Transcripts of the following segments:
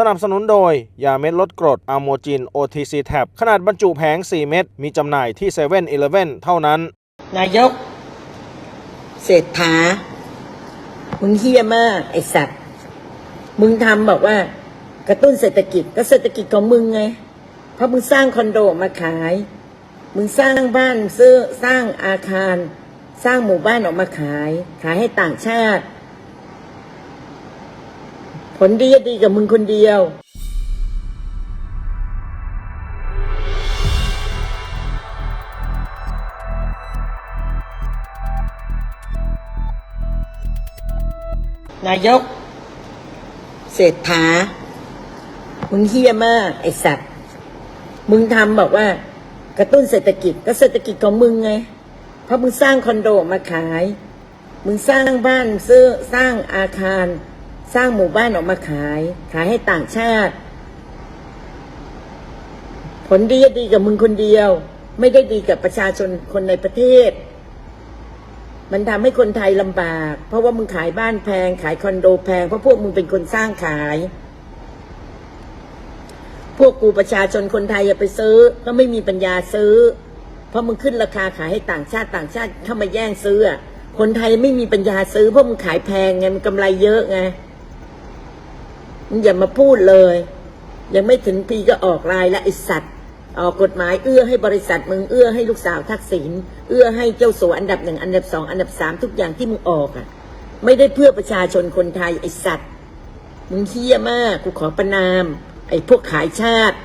สนับสนุนโดย ยาเม็ดลดกรดอะโมจิน OTC Tab ขนาดบรรจุแผง 4 เม็ด มีจำหน่ายที่7 e เ e ่ e อเท่านั้น นายก เศรษฐา มึงเฮี้ยมาก ไอสัตว์ มึงทำบอกว่า กระตุ้นเศรษฐกิจก็เศรษฐกิจของมึงไง เพราะมึงสร้างคอนโดมาขาย มึงสร้างบ้านซื้อสร้างอาคาร สร้างหมู่บ้านออกมาขาย ขายให้ต่างชาติ ผลดีจะดีกับมึงคนเดียวนายก เศรษฐา มึงเฮี้ยมาก ไอสัตว์ มึงทำบอกว่า กระตุ้นเศรษฐกิจก็เศรษฐกิจของมึงไง เพราะมึงสร้างคอนโดมาขาย มึงสร้างบ้านซื้อสร้างอาคาร สร้างหมู่บ้านออกมาขาย ขายให้ต่างชาติ ผลดีจะดีกับมึงคนเดียว ไม่ได้ดีกับประชาชนคนในประเทศ มันทำให้คนไทยลำบาก เพราะว่ามึงขายบ้านแพง ขายคอนโดแพง เพราะพวกมึงเป็นคนสร้างขาย พวกกูประชาชนคนไทยอย่าไปซื้อ ก็ไม่มีปัญญาซื้อ เพราะมึงขึ้นราคาขายให้ต่างชาติต่างชาติเข้ามาแย่งซื้ออะคนไทยไม่มีปัญญาซื้อเพราะมึงขายแพงไงมันกำไรเยอะไง มึงอย่ามาพูดเลย ยังไม่ถึงปีก็ออกรายและไอสัตว์ออกกฎหมายเอื้อให้บริษัทมึงเอื้อให้ลูกสาวทักษิณเอื้อให้เจ้าสัวอันดับหนึ่งอันดับสองอันดับสามทุกอย่างที่มึงออกอะ ไม่ได้เพื่อประชาชนคนไทยไอสัตว์ มึงเฮี้ยมากกูขอประนาม ไอ้พวกขายชาติ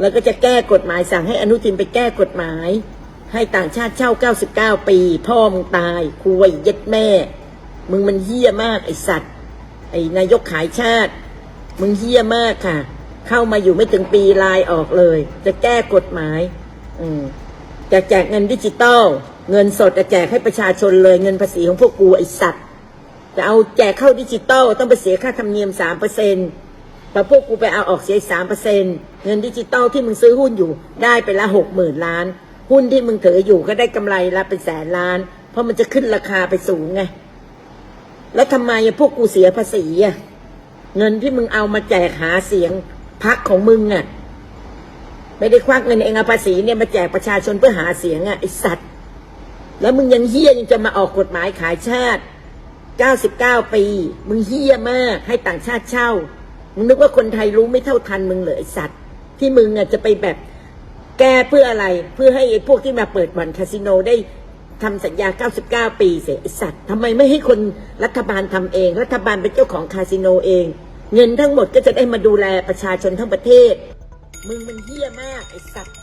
แล้วก็จะแก้กฎหมายสั่งให้อนุทินไปแก้กฎหมาย ให้ต่างชาติเช่า 99 ปี พ่อมึงตายคุยเย็ดแม่ มึงมันเฮี้ยมากไอสัตว์ ไอ้นายกขายชาติ มึงเฮี้ยมากค่ะ เข้ามาอยู่ไม่ถึงปีลายออกเลย จะแก้กฎหมาย อืมจะแจกเงินดิจิตอลเงินสดจะแจกให้ประชาชนเลยเงินภาษีของพวกกูไอสัตว์จะเอาแจกเข้าดิจิตอลต้องไปเสียค่าธรรมเนียมสามเปอร์เซ็นต์แต่พวกกูไปเอาออกเสียสามเปอร์เซ็นต์เงินดิจิตอลที่มึงซื้อหุ้นอยู่ได้ไปละหกหมื่นล้าน หุ้นที่มึงถืออยู่ก็ได้กำไรละเป็นแสนล้าน เพราะมันจะขึ้นราคาไปสูงไงแล้วทำไมอพวกกูเสียภาษีอะ เงินที่มึงเอามาแจกหาเสียงพักของมึงอะไม่ได้ควักเงินเองเอาภาษีเนี่ยมาแจกประชาชนเพื่อหาเสียงอะไอสัตว์ แล้วมึงยังเฮี้ยยังจะมาออกกฎหมายขายชาติ 99 ปี มึงเฮี้ยมาก ให้ต่างชาติเช่า มึงนึกว่าคนไทยรู้ไม่เท่าทันมึงเลยไอสัตว์ ที่มึงอะจะไปแบบแก้เพื่ออะไรเพื่อให้ไอ้พวกที่มาเปิดบ่อนคาสิโนได้ทำสัญญา 99 ปีเสียไอสัตว์ทำไมไม่ให้คนรัฐบาลทำเอง รัฐบาลเป็นเจ้าของคาสิโนเอง เงินทั้งหมดก็จะได้มาดูแลประชาชนทั้งประเทศ มึงมันเฮี้ยมากไอ้สัตว์